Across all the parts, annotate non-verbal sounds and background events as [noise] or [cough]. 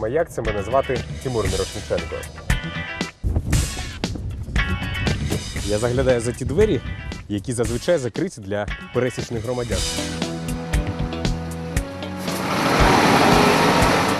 Програма Як це мене звати Тимур Мірошниченко. Я заглядаю за ті двері, які зазвичай закриті для пересічних громадян.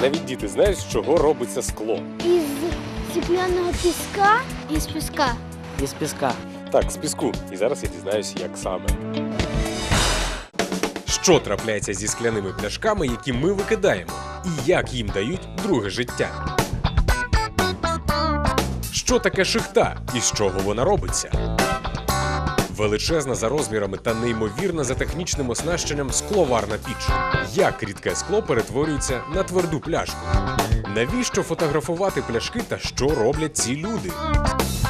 Навіть діти знають, з чого робиться скло. Із стеклянного піска. Із піска. Із піска. Так, з піску. І зараз я дізнаюся, як саме. Що трапляється зі скляними пляшками, які ми викидаємо, і як їм дають друге життя? Що таке шихта і з чого вона робиться? Величезна за розмірами та неймовірна за технічним оснащенням скловарна піч. Як рідке скло перетворюється на тверду пляшку? Навіщо фотографувати пляшки та що роблять ці люди?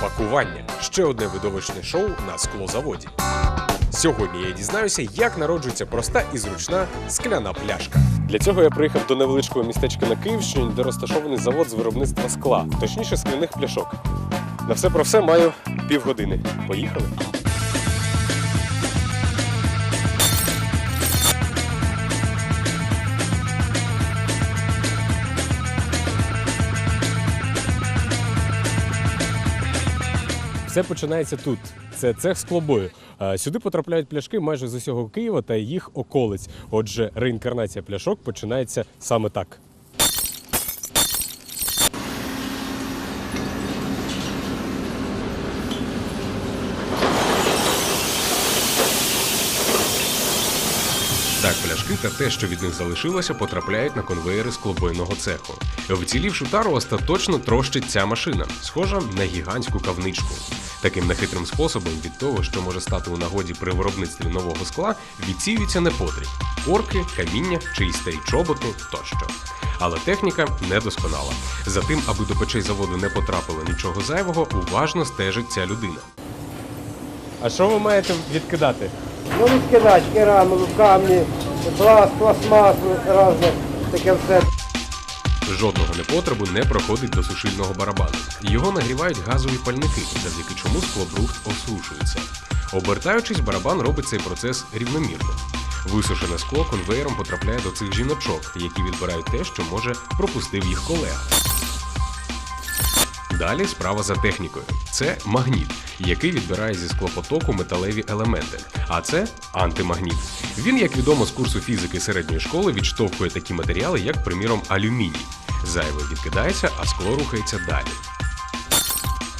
Пакування ще одне видовищне шоу на склозаводі. Сьогодні я дізнаюся, як народжується проста і зручна скляна пляшка. Для цього я приїхав до невеличкого містечка на Київщині, де розташований завод з виробництва скла, точніше скляних пляшок. На все про все маю півгодини. Поїхали. Все починається тут. Це цех з клобою. Сюди потрапляють пляшки майже з усього Києва та їх околиць. Отже, реінкарнація пляшок починається саме так. Так, пляшки та те, що від них залишилося, потрапляють на конвеєри склобойного цеху. Вцілівшу тару остаточно трощить ця машина, схожа на гігантську кавничку. Таким нехитрим способом від того, що може стати у нагоді при виробництві нового скла, відсіюється непотріб – орки, каміння чи й старі чоботи тощо. Але техніка недосконала. За тим, аби до печей заводу не потрапило нічого зайвого, уважно стежить ця людина. А що ви маєте відкидати? Ну, відкидати керамику, камні, пласт, пластмасу, разне, таке все. Жодного непотребу не проходить до сушильного барабану. Його нагрівають газові пальники, завдяки чому склобрухт осушується. Обертаючись, барабан робить цей процес рівномірно. Висушене скло конвеєром потрапляє до цих жіночок, які відбирають те, що може пропустив їх колега. Далі справа за технікою. Це магніт, який відбирає зі склопотоку металеві елементи. А це антимагніт. Він, як відомо з курсу фізики середньої школи, відштовхує такі матеріали, як, приміром, алюміній. Зайве відкидається, а скло рухається далі.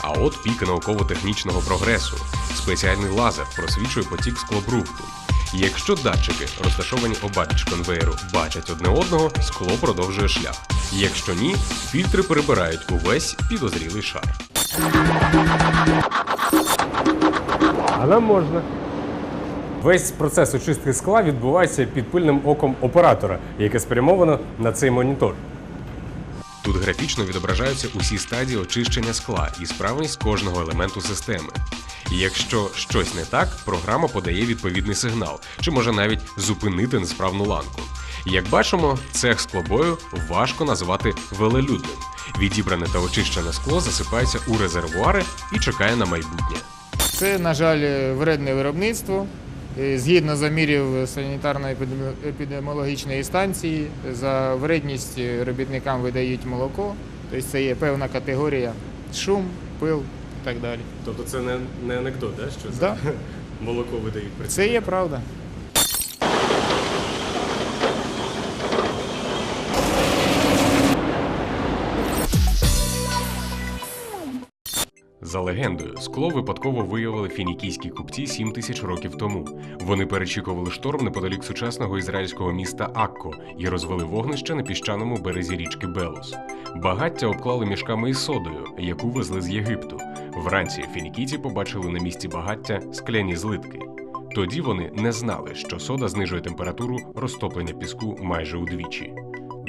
А от пік науково-технічного прогресу. Спеціальний лазер просвічує потік склобрухту. Якщо датчики, розташовані обабіч конвеєру, бачать одне одного, скло продовжує шлях. Якщо ні, фільтри перебирають увесь підозрілий шар. А нам можна. Весь процес очистки скла відбувається під пильним оком оператора, яке спрямовано на цей монітор. Тут графічно відображаються усі стадії очищення скла і справність кожного елементу системи. Якщо щось не так, програма подає відповідний сигнал, чи може навіть зупинити несправну ланку. Як бачимо, цех склобою важко назвати велелюдним. Відібране та очищене скло засипається у резервуари і чекає на майбутнє. Це, на жаль, вредне виробництво. Е, Згідно замірів санітарно-епідеміологічної станції, за вредність робітникам видають молоко. Тобто це є певна категорія шум, пил і так далі. Тобто це не, не анекдот, да? що Да. [laughs] молоко видають при Це є правда. За легендою, скло випадково виявили фінікійські купці 7 тисяч років тому. Вони перечікували шторм неподалік сучасного ізраїльського міста Акко і розвели вогнище на піщаному березі річки Белос. Багаття обклали мішками із содою, яку везли з Єгипту. Вранці фінікійці побачили на місці багаття скляні злитки. Тоді вони не знали, що сода знижує температуру розтоплення піску майже удвічі.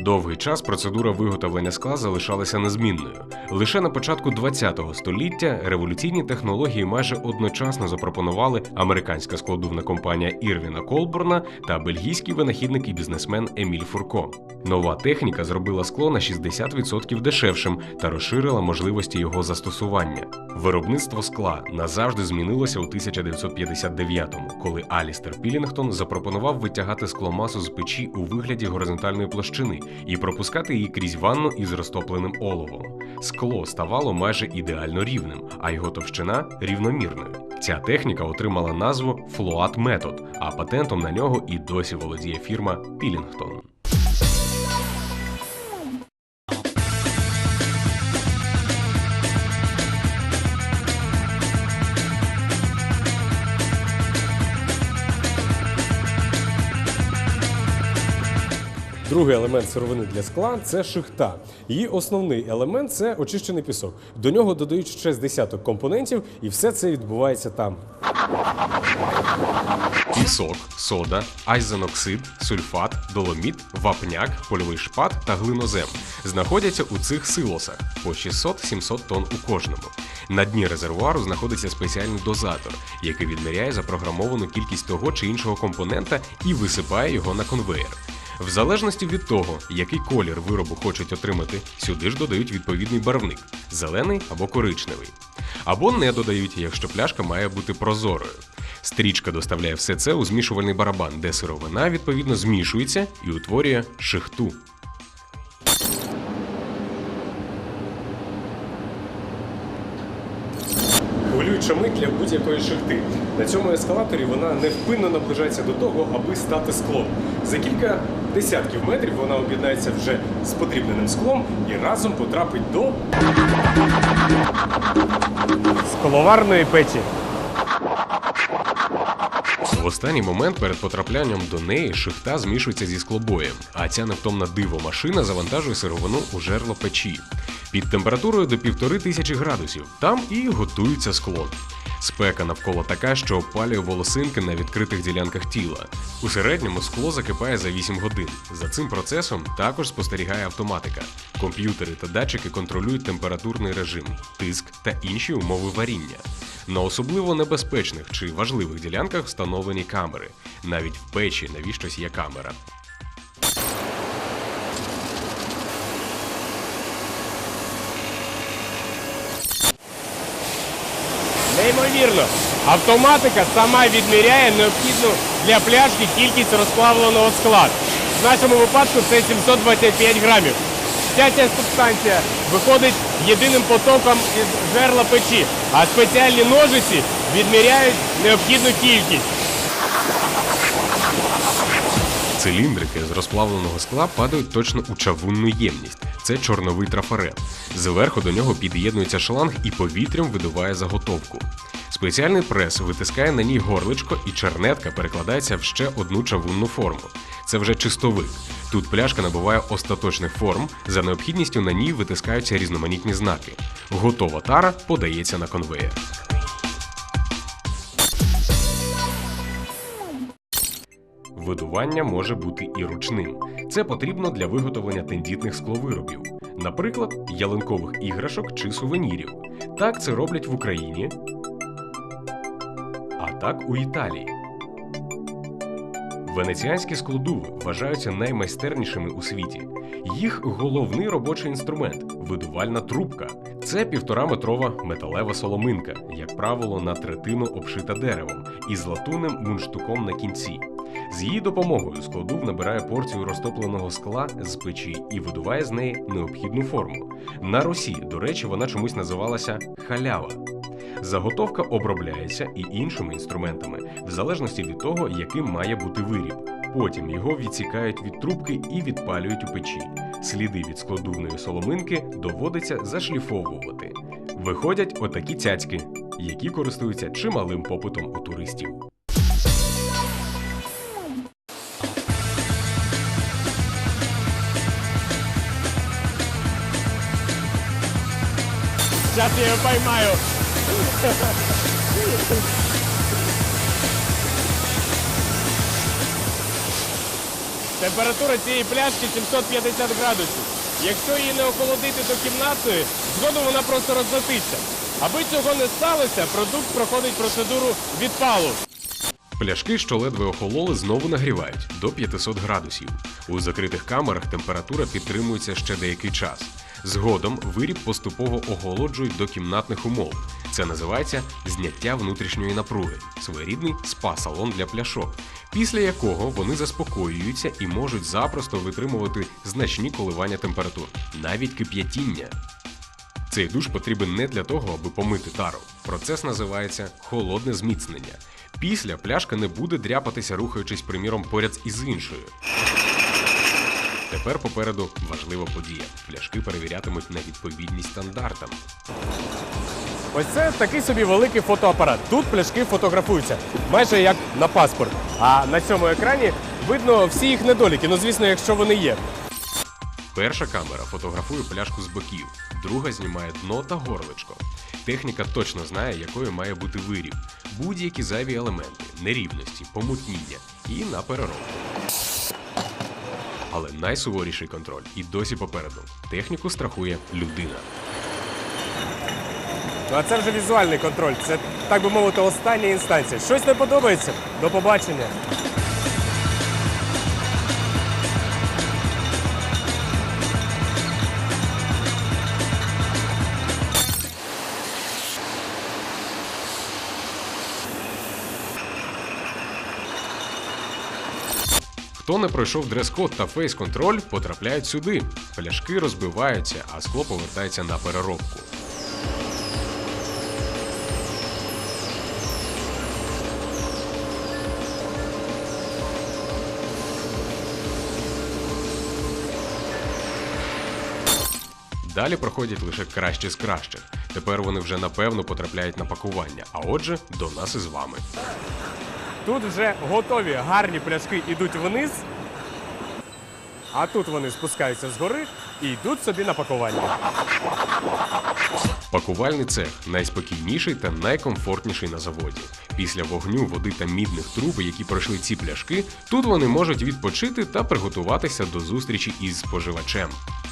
Довгий час процедура виготовлення скла залишалася незмінною. Лише на початку ХХ століття революційні технології майже одночасно запропонували американська складовна компанія Ірвіна Колборна та бельгійський винахідник і бізнесмен Еміль Фурко. Нова техніка зробила скло на 60% дешевшим та розширила можливості його застосування. Виробництво скла назавжди змінилося у 1959-му, коли Алістер Пілінгтон запропонував витягати скломасу з печі у вигляді горизонтальної площини, і пропускати її крізь ванну із розтопленим оловом. Скло ставало майже ідеально рівним, а його товщина рівномірною. Ця техніка отримала назву Float Method, а патентом на нього і досі володіє фірма Пілінгтон. Другий елемент сировини для скла це шихта. Її основний елемент це очищений пісок. До нього додають ще з десяток компонентів, і все це відбувається там. Пісок, сода, айзеноксид, сульфат, доломіт, вапняк, польовий шпат та глинозем знаходяться у цих силосах по 600-700 тонн у кожному. На дні резервуару знаходиться спеціальний дозатор, який відміряє запрограмовану кількість того чи іншого компонента і висипає його на конвеєр. В залежності від того, який колір виробу хочуть отримати, сюди ж додають відповідний барвник зелений або коричневий. Або не додають, якщо пляшка має бути прозорою. Стрічка доставляє все це у змішувальний барабан, де сировина відповідно змішується і утворює шихту. Хвилююча мить для будь-якої шихти. На цьому ескалаторі вона невпинно наближається до того, аби стати склом. За кілька десятків метрів вона об'єднається вже з подрібненим склом і разом потрапить до скловарної печі. В останній момент перед потраплянням до неї шихта змішується зі склобоєм, а ця невтомна диво машина завантажує сировину у жерло печі під температурою до півтори тисячі градусів. Там і готується скло. Спека навколо така, що опалює волосинки на відкритих ділянках тіла. У середньому скло закипає за 8 годин. За цим процесом також спостерігає автоматика. Комп'ютери та датчики контролюють температурний режим, тиск та інші умови варіння. На особливо небезпечних чи важливих ділянках встановлені камери. Навіть в печі навіщось є камера. Неймовірно, автоматика сама відміряє необхідну для пляшки кількість розплавленого скла. В нашому випадку це 725 грамів. Вся ця субстанція виходить єдиним потоком із жерла печі, а спеціальні ножиці відміряють необхідну кількість. Циліндрики з розплавленого скла падають точно у чавунну ємність. Це чорновий трафарет. Зверху до нього під'єднується шланг і повітрям видуває заготовку. Спеціальний прес витискає на ній горличко, і чернетка перекладається в ще одну чавунну форму. Це вже чистовик. Тут пляшка набуває остаточних форм, за необхідністю на ній витискаються різноманітні знаки. Готова тара подається на конвеєр. Видування може бути і ручним. Це потрібно для виготовлення тендітних скловиробів, наприклад, ялинкових іграшок чи сувенірів. Так це роблять в Україні, а так у Італії. Венеціанські складуви вважаються наймайстернішими у світі. Їх головний робочий інструмент видувальна трубка. Це півтораметрова металева соломинка, як правило, на третину обшита деревом із латунним мундштуком на кінці. З її допомогою складув набирає порцію розтопленого скла з печі і видуває з неї необхідну форму. На Русі, до речі, вона чомусь називалася халява. Заготовка обробляється і іншими інструментами, в залежності від того, яким має бути виріб. Потім його відсікають від трубки і відпалюють у печі. Сліди від складувної соломинки доводиться зашліфовувати. Виходять отакі цяцьки, які користуються чималим попитом у туристів. Зараз я його поймаю. Температура цієї пляшки 750 градусів. Якщо її не охолодити до кімнатної, згодом вона просто розлетиться. Аби цього не сталося, продукт проходить процедуру відпалу. Пляшки, що ледве охололи, знову нагрівають до 500 градусів. У закритих камерах температура підтримується ще деякий час. Згодом виріб поступово охолоджують до кімнатних умов. Це називається зняття внутрішньої напруги, своєрідний спа-салон для пляшок, після якого вони заспокоюються і можуть запросто витримувати значні коливання температур, навіть кип'ятіння. Цей душ потрібен не для того, аби помити тару. Процес називається холодне зміцнення. Після пляшка не буде дряпатися, рухаючись, приміром, поряд із іншою. Тепер попереду важлива подія. Пляшки перевірятимуть на відповідність стандартам. Ось це такий собі великий фотоапарат. Тут пляшки фотографуються, майже як на паспорт. А на цьому екрані видно всі їх недоліки. Ну, звісно, якщо вони є. Перша камера фотографує пляшку з боків, друга знімає дно та горлечко. Техніка точно знає, якою має бути виріб, будь-які зайві елементи, нерівності, помутніння і на переробку. Але найсуворіший контроль і досі попереду. Техніку страхує людина. Ну а це вже візуальний контроль. Це, так би мовити, остання інстанція. Щось не подобається. До побачення. Хто не пройшов дрес-код та фейс-контроль, потрапляють сюди. Пляшки розбиваються, а скло повертається на переробку. Далі проходять лише кращі з кращих. Тепер вони вже напевно потрапляють на пакування, а отже, до нас із вами. Тут вже готові гарні пляшки йдуть вниз. А тут вони спускаються згори і йдуть собі на пакування. Пакувальний цех найспокійніший та найкомфортніший на заводі. Після вогню, води та мідних труб, які пройшли ці пляшки, тут вони можуть відпочити та приготуватися до зустрічі із споживачем.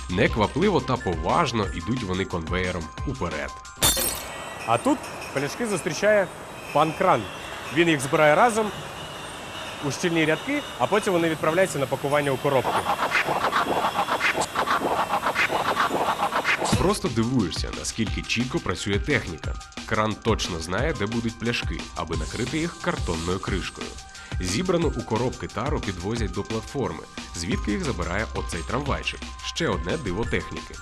Неквапливо та поважно ідуть вони конвеєром уперед. А тут пляшки зустрічає пан Кран. Він їх збирає разом у щільні рядки, а потім вони відправляються на пакування у коробки. Просто дивуєшся, наскільки чітко працює техніка. Кран точно знає, де будуть пляшки, аби накрити їх картонною кришкою. Зібрану у коробки тару підвозять до платформи, звідки їх забирає оцей трамвайчик. Ще одне диво техніки.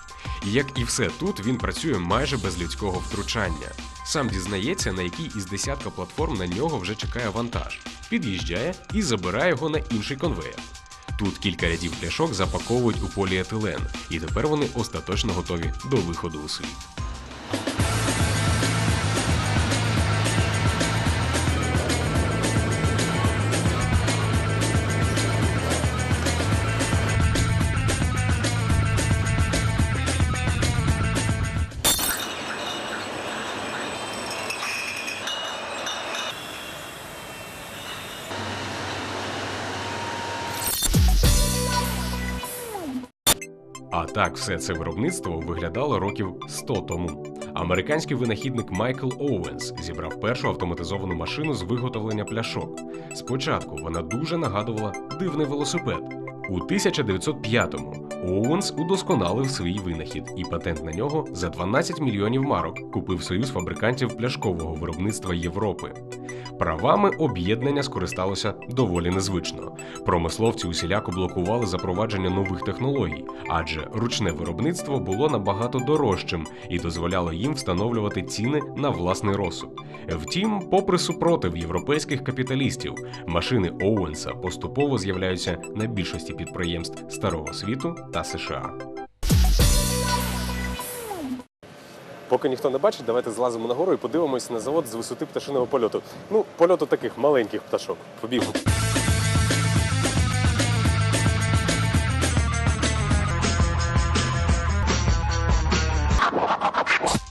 І як і все тут, він працює майже без людського втручання. Сам дізнається, на якій із десятка платформ на нього вже чекає вантаж, під'їжджає і забирає його на інший конвеєр. Тут кілька рядів пляшок запаковують у поліетилен, і тепер вони остаточно готові до виходу у світ. А так все це виробництво виглядало років 100 тому. Американський винахідник Майкл Оуенс зібрав першу автоматизовану машину з виготовлення пляшок. Спочатку вона дуже нагадувала дивний велосипед. У 1905-му Оуенс удосконалив свій винахід, і патент на нього за 12 мільйонів марок купив союз фабрикантів пляшкового виробництва Європи. Правами об'єднання скористалося доволі незвично. Промисловці усіляко блокували запровадження нових технологій, адже ручне виробництво було набагато дорожчим і дозволяло їм встановлювати ціни на власний розсуд. Втім, попри супротив європейських капіталістів, машини Оуенса поступово з'являються на більшості підприємств Старого світу та США. Поки ніхто не бачить, давайте злазимо нагору і подивимося на завод з висоти пташиного польоту. Ну, польоту таких маленьких пташок. Побігли.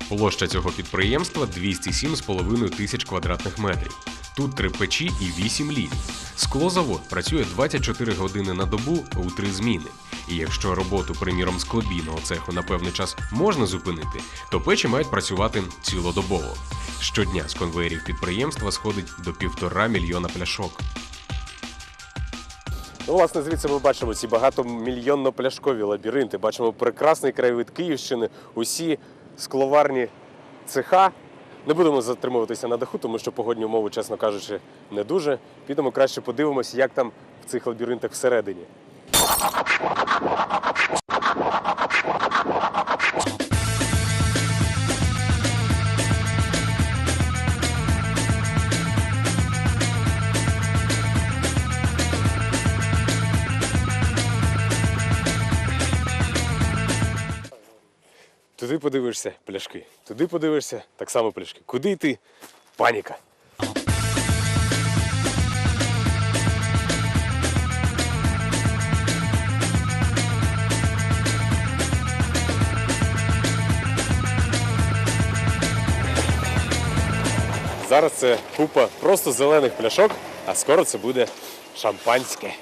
Площа цього підприємства 207,5 тисяч квадратних метрів. Тут три печі і 8 ліній. Склозавод працює 24 години на добу у три зміни. І якщо роботу, приміром, склобійного цеху на певний час можна зупинити, то печі мають працювати цілодобово. Щодня з конвеєрів підприємства сходить до півтора мільйона пляшок. Ну, власне, звідси ми бачимо ці багатомільйонно-пляшкові лабіринти. Бачимо прекрасний краєвид Київщини, усі скловарні цеха. Не будемо затримуватися на даху, тому що погодні умови, чесно кажучи, не дуже. Підемо краще подивимося, як там в цих лабіринтах всередині. Туди подивишся пляшки. Туди подивишся так само пляшки. Куди йти? Паніка. Зараз це купа просто зелених пляшок, а скоро це буде шампанське.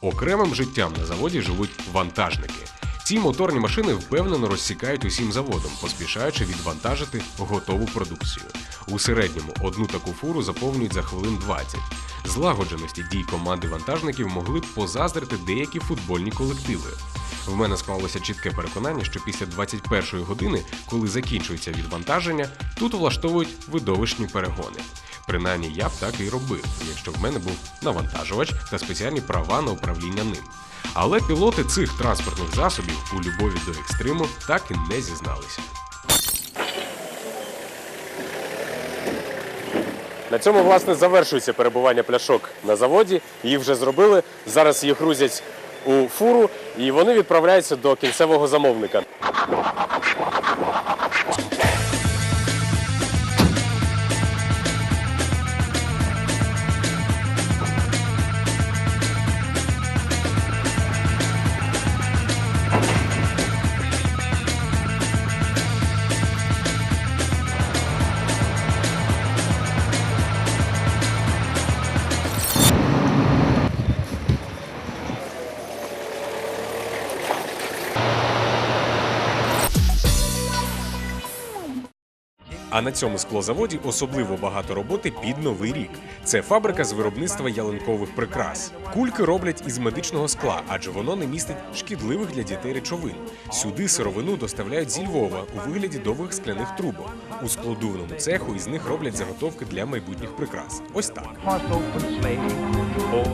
Окремим життям на заводі живуть вантажники. Ці моторні машини впевнено розсікають усім заводом, поспішаючи відвантажити готову продукцію. У середньому одну таку фуру заповнюють за хвилин 20. Злагодженості дій команди вантажників могли б позаздрити деякі футбольні колективи. В мене склалося чітке переконання, що після 21-ї години, коли закінчується відвантаження, тут влаштовують видовищні перегони. Принаймні я б так і робив, якщо в мене був навантажувач та спеціальні права на управління ним. Але пілоти цих транспортних засобів у любові до екстриму так і не зізналися. На цьому, власне, завершується перебування пляшок на заводі. Їх вже зробили. Зараз їх грузять у фуру і вони відправляються до кінцевого замовника. А на цьому склозаводі особливо багато роботи під новий рік. Це фабрика з виробництва ялинкових прикрас. Кульки роблять із медичного скла, адже воно не містить шкідливих для дітей речовин. Сюди сировину доставляють зі Львова у вигляді довгих скляних трубок. У склодувному цеху із них роблять заготовки для майбутніх прикрас. Ось так.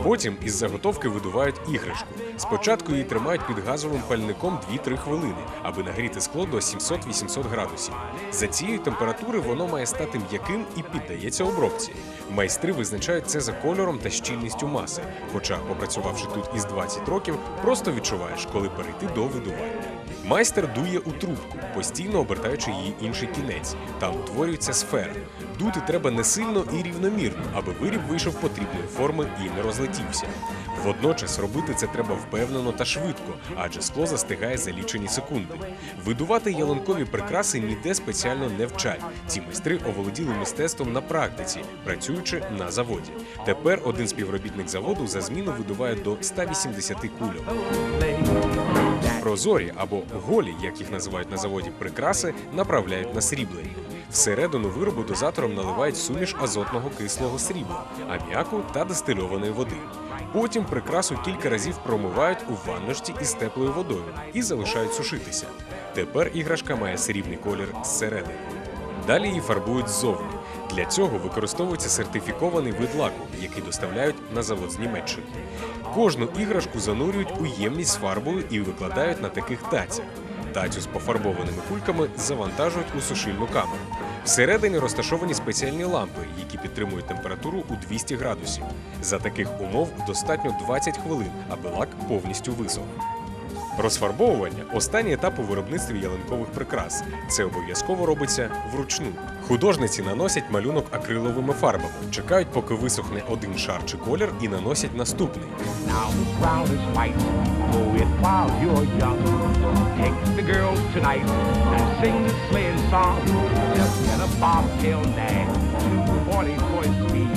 Потім із заготовки видувають іграшку. Спочатку її тримають під газовим пальником 2-3 хвилини, аби нагріти скло до 700-800 градусів. За цієї температури воно має стати м'яким і піддається обробці. Майстри визначають це за кольором та щільністю маси. Хоча, попрацювавши тут із 20 років, просто відчуваєш, коли перейти до видування. Майстер дує у трубку, постійно обертаючи її інший кінець. Там утворюється сфера. Дути треба не сильно і рівномірно, аби виріб вийшов потрібної форми і не розлетівся. Водночас робити це треба впевнено та швидко, адже скло застигає за лічені секунди. Видувати ялинкові прикраси ніде спеціально не вчать. Ці майстри оволоділи мистецтвом на практиці, працюючи на заводі. Тепер один співробітник заводу за зміну видуває до 180 кульок. Прозорі або голі, як їх називають на заводі, прикраси направляють на сріблення. Всередину виробу дозатором наливають суміш азотного кислого срібла, аміаку та дистильованої води. Потім прикрасу кілька разів промивають у ванночці із теплою водою і залишають сушитися. Тепер іграшка має срібний колір зсередини. Далі її фарбують ззовні. Для цього використовується сертифікований вид лаку, який доставляють на завод з Німеччини. Кожну іграшку занурюють у ємність з фарбою і викладають на таких тацях. Тацю з пофарбованими кульками завантажують у сушильну камеру. Всередині розташовані спеціальні лампи, які підтримують температуру у 200 градусів. За таких умов достатньо 20 хвилин, аби лак повністю висох. Розфарбовування останній етап у виробництві ялинкових прикрас. Це обов'язково робиться вручну. Художниці наносять малюнок акриловими фарбами, чекають, поки висохне один шар чи колір, і наносять наступний. Now the crowd is white, blow it while you're young. Take the girls tonight and sing the sleighing song. Just get a bobtail nag, 240 for speed.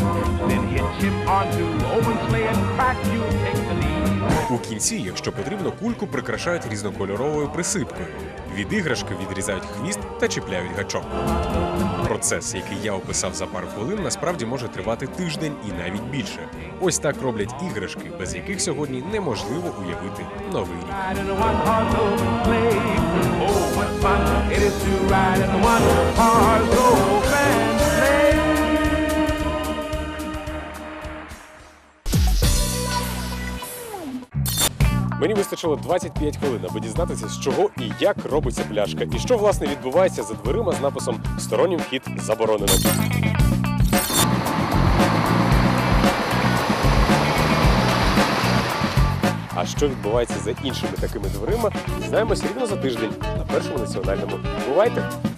Then hitch him onto Owen's sleigh and crack you take the. У кінці, якщо потрібно, кульку прикрашають різнокольоровою присипкою. Від іграшки відрізають хвіст та чіпляють гачок. Процес, який я описав за пару хвилин, насправді може тривати тиждень і навіть більше. Ось так роблять іграшки, без яких сьогодні неможливо уявити новий рік. Мені вистачило 25 хвилин, аби дізнатися, з чого і як робиться пляшка, і що власне відбувається за дверима з написом Стороннім вхід заборонено. А що відбувається за іншими такими дверима, дізнаємось рівно за тиждень на першому національному. Бувайте!